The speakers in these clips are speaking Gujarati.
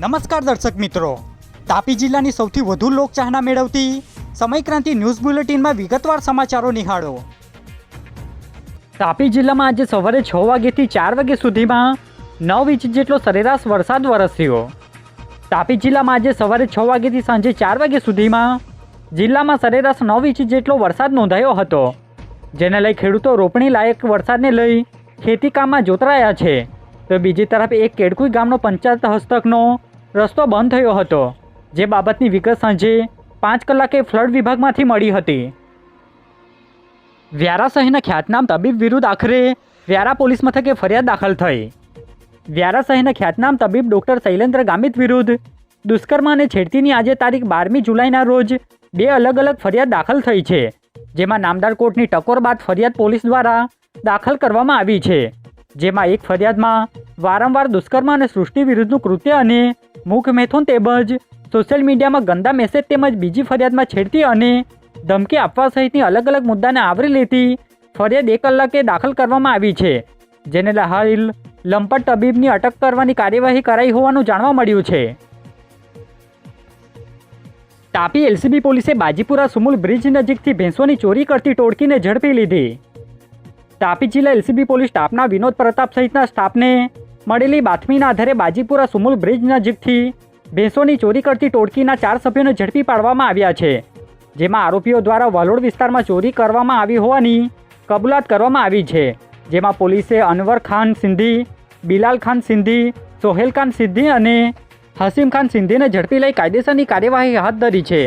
નમસ્કાર દર્શક મિત્રો. તાપી જિલ્લાની સૌથી વધુ લોકચાહના મેળવતી સમયક્રાંતિ ન્યૂઝ બુલેટિનમાં વિગતવાર સમાચારો નિહાળો. તાપી જિલ્લામાં આજે સવારે છ વાગ્યાથી ચાર વાગ્યા સુધીમાં નવ ઇંચ જેટલો સરેરાશ વરસાદ વરસ્યો. તાપી જિલ્લામાં આજે સવારે છ વાગ્યાથી સાંજે ચાર વાગ્યા સુધીમાં જિલ્લામાં સરેરાશ નવ ઇંચ જેટલો વરસાદ નોંધાયો હતો, જેને લઈ ખેડૂતો રોપણી લાયક વરસાદને લઈ ખેતી કામમાં જોતરાયા છે. તો બીજી તરફ એક કેડકુઈ ગામનો પંચાયત હસ્તકનો રસ્તો બંધ થયો હતો, જે બાબતની વિગત સાંજે પાંચ કલાકે ફ્લડ વિભાગમાંથી મળી હતી. વ્યારા શહેરના ખ્યાતનામ તબીબ વિરુદ્ધ આખરે વ્યારા પોલીસ મથકે ફરિયાદ દાખલ થઈ. વ્યારા શહેરના ખ્યાતનામ તબીબ ડૉક્ટર શૈલેન્દ્ર ગામિત વિરુદ્ધ દુષ્કર્મ અને છેડતીની આજે તારીખ બારમી જુલાઈના રોજ બે અલગ અલગ ફરિયાદ દાખલ થઈ છે, જેમાં નામદાર કોર્ટની ટકોર બાદ ફરિયાદ પોલીસ દ્વારા દાખલ કરવામાં આવી છે, જેમાં એક ફરિયાદમાં વારંવાર દુષ્કર્મ અને સૃષ્ટિ વિરુદ્ધનું કૃત્ય અને મુખ મેથોન તેમજ સોશિયલ મીડિયામાં ગંદા મેસેજ તેમજ બીજી ફરિયાદમાં છેડતી અને ધમકી આપવા સહિતની અલગ અલગ મુદ્દાને આવરી લેતી ફરિયાદ એક કલાકે દાખલ કરવામાં આવી છે, જેને હાલ લંપટ તબીબની અટક કરવાની કાર્યવાહી કરાઈ હોવાનું જાણવા મળ્યું છે. તાપી એલસીબી પોલીસે બાજીપુરા સુમુલ બ્રિજ નજીકથી ભેંસોની ચોરી કરતી ટોળકીને ઝડપી લીધી. તાપી જિલ્લા એલસીબી પોલીસ સ્ટાફના વિનોદ પ્રતાપ સહિતના સ્ટાફને મળેલી બાતમીના આધારે બાજીપુરા સુમુલ બ્રિજ નજીકથી ભેંસોની ચોરી કરતી ટોળકીના ચાર સભ્યોને ઝડપી પાડવામાં આવ્યા છે, જેમાં આરોપીઓ દ્વારા વલોડ વિસ્તારમાં ચોરી કરવામાં આવી હોવાની કબૂલાત કરવામાં આવી છે, જેમાં પોલીસે અનવર ખાન સિંધી, બિલાલ ખાન સિંધી, સોહેલ ખાન સિંધી અને હસીમ ખાન સિંધીને ઝડપી લઈ કાયદેસરની કાર્યવાહી હાથ ધરી છે,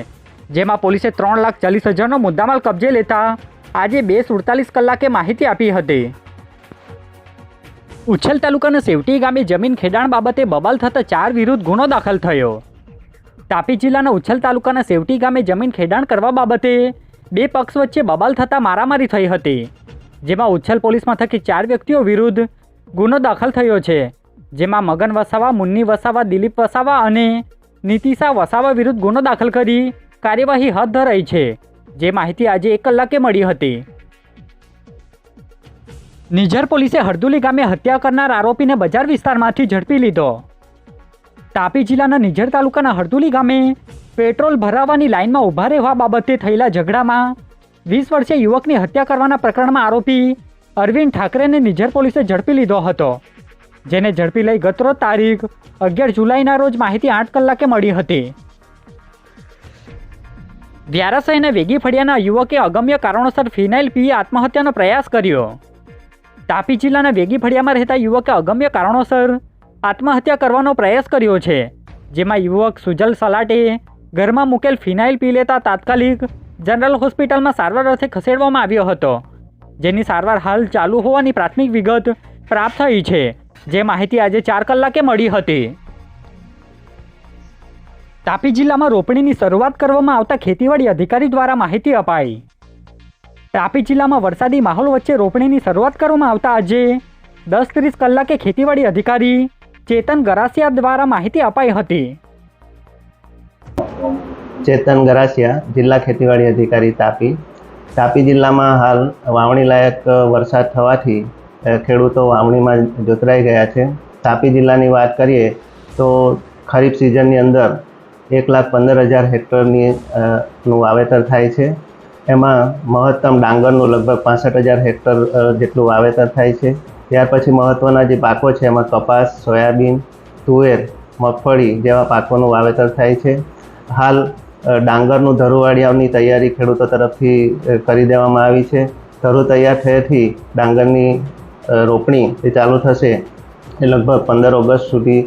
જેમાં પોલીસે ત્રણ લાખ ચાલીસ હજારનો મુદ્દામાલ કબજે લેતા આજે બે સુડતાલીસ કલાકે માહિતી આપી હતી. ઉચ્છલ તાલુકાના સેવટી ગામે જમીન ખેડાણ બાબતે બબાલ થતા ચાર વિરુદ્ધ ગુનો દાખલ થયો. તાપી જિલ્લાના ઉછલ તાલુકાના સેવટી ગામે જમીન ખેડાણ કરવા બાબતે બે પક્ષ વચ્ચે બબાલ થતા મારામારી થઈ હતી, જેમાં ઉછલ પોલીસ મથકે ચાર વ્યક્તિઓ વિરુદ્ધ ગુનો દાખલ થયો છે, જેમાં મગન વસાવા, મુન્ની વસાવા, દિલીપ વસાવા અને નીતિશા વસાવા વિરુદ્ધ ગુનો દાખલ કરી કાર્યવાહી હાથ ધરાઈ છે. જે માહિતી આજે એક કલાકે મળી હતી. નિઝર પોલીસે હરદુલી ગામે હત્યા કરનાર આરોપીને બજાર વિસ્તારમાંથી ઝડપી લીધો. તાપી જિલ્લાના નિઝર તાલુકાના હરદુલી ગામે પેટ્રોલ ભરાવાની લાઇનમાં ઊભા રહેવા બાબતે થયેલા ઝઘડામાં વીસ વર્ષીય યુવકની હત્યા કરવાના પ્રકરણમાં આરોપી અરવિંદ ઠાકરેને નિઝર પોલીસે ઝડપી લીધો હતો, જેને ઝડપી લઈ ગતરો તારીખ અગિયાર જુલાઈના રોજ માહિતી આઠ કલાકે મળી હતી. વ્યારા વેગી ફળિયાના યુવકે અગમ્ય કારણોસર ફિનાઇલ પીએ આત્મહત્યાનો પ્રયાસ કર્યો. તાપી જિલ્લાના વેગી ફળિયામાં રહેતા યુવકે અગમ્ય કારણોસર આત્મહત્યા કરવાનો પ્રયાસ કર્યો છે, જેમાં યુવક સુજલ સલાટે ઘરમાં મૂકેલ ફિનાઇલ પી લેતા તાત્કાલિક જનરલ હોસ્પિટલમાં સારવાર અર્થે ખસેડવામાં આવ્યો હતો. જેની સારવાર હાલ ચાલુ હોવાની પ્રાથમિક વિગત પ્રાપ્ત થઈ છે, જે માહિતી આજે ચાર કલાકે મળી હતી. તાપી જિલ્લામાં રોપણીની શરૂઆત કરવામાં આવતા ખેતીવાડી અધિકારી દ્વારા માહિતી અપાઈ. તાપી જિલ્લામાં વરસાદી માહોલ વચ્ચે રોપણીની શરૂઆત કરવામાં આવતા આજે દસ ત્રીસ કલાકે ખેતીવાડી અધિકારી ચેતન ગરાસિયા દ્વારા માહિતી અપાઈ હતી. ચેતન ગરાસિયા, જિલ્લા ખેતીવાડી અધિકારી તાપી. તાપી જિલ્લામાં હાલ વાવણી લાયક વરસાદ થવાથી ખેડૂતો વાવણીમાં જોતરાઈ ગયા છે. તાપી જિલ્લાની વાત કરીએ તો ખરીફ સિઝનની અંદર એક લાખ પંદર હજાર હેક્ટરની નું વાવેતર થાય છે. એમાં મહત્તમ ડાંગરનું લગભગ પાસઠ હજાર હેક્ટર જેટલું વાવેતર થાય છે. ત્યાર પછી મહત્ત્વના જે પાકો છે, એમાં કપાસ, સોયાબીન, તુવેર, મગફળી જેવા પાકોનું વાવેતર થાય છે. હાલ ડાંગરનું ધરુવાડિયાની તૈયારી ખેડૂતો તરફથી કરી દેવામાં આવી છે. ધરુ તૈયાર થયેથી ડાંગરની રોપણી એ ચાલુ થશે, એ લગભગ પંદર ઓગસ્ટ સુધી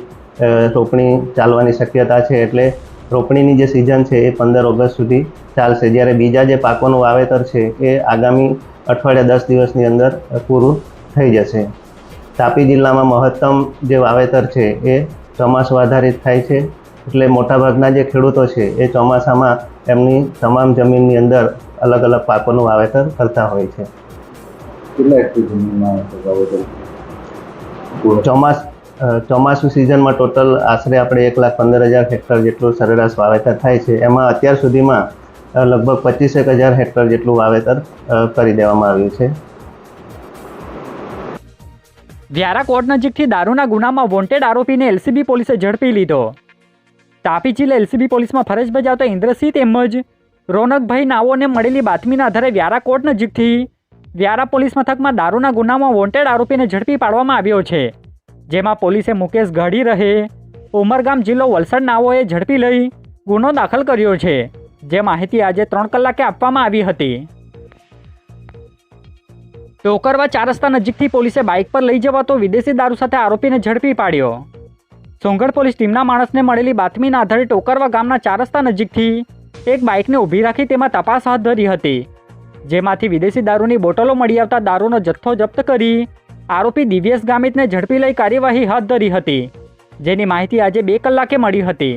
રોપણી ચાલવાની શક્યતા છે. એટલે રોપણીની જે સિઝન છે, એ પંદર ઓગસ્ટ સુધી ચાલશે. જ્યારે બીજા જે પાકોનું વાવેતર છે એ આગામી અઠવાડિયા દસ દિવસની અંદર પૂરું થઈ જશે. તાપી જિલ્લામાં મહત્તમ જે વાવેતર છે એ ચોમાસું આધારિત થાય છે. એટલે મોટાભાગના જે ખેડૂતો છે એ ચોમાસામાં એમની તમામ જમીનની અંદર અલગ અલગ પાકોનું વાવેતર કરતા હોય છે. ચોમાસ ચોમાસું સિઝનમાં ટોટલ આશરે આપણે એક લાખ પંદર હજાર હેક્ટર જેટલું સરેરાશ વાવેતર થાય છે. એમાં અત્યાર સુધીમાં લગભગ પચીસેક હજાર હેક્ટર જેટલું વાવેતર કરી દેવામાં આવ્યું છે. વ્યારા કોર્ટ નજીકથી દારૂના ગુનામાં વોન્ટેડ આરોપીને એલસીબી પોલીસે ઝડપી લીધો. તાપી જિલ્લા એલસીબી પોલીસમાં ફરજ બજાવતા ઇન્દ્રસિંહ તેમજ રોનકભાઈ નાઓને મળેલી બાતમીના આધારે વ્યારા કોર્ટ નજીકથી વ્યારા પોલીસ મથકમાં દારૂના ગુનામાં વોન્ટેડ આરોપીને ઝડપી પાડવામાં આવ્યો છે. જેમાં પોલીસે મુકેશ ઘડી રહે, ઉમરગામ જિલ્લો વલસાડ નાઓએ ઝડપી લઈ ગુનો દાખલ કર્યો છે. જે માહિતી આજે ત્રણ કલાકે આપવામાં આવી હતી. ટોકરવા ચાર રસ્તા નજીકથી પોલીસે બાઇક પર લઈ જવાતો વિદેશી દારૂ સાથે આરોપીને ઝડપી પાડ્યો. સોંગઢ પોલીસ ટીમના માણસને મળેલી બાતમીના આધારે ટોકરવા ગામના ચાર રસ્તા નજીકથી એક બાઇકને ઊભી રાખી તેમાં તપાસ હાથ ધરી હતી. જેમાંથી વિદેશી દારૂની બોટલો મળી આવતા દારૂનો જથ્થો જપ્ત કરી આરોપી દિવ્યેશ ગામિતને ઝડપી લઈ કાર્યવાહી હાથ ધરી હતી. જેની માહિતી આજે બે કલાકે મળી હતી.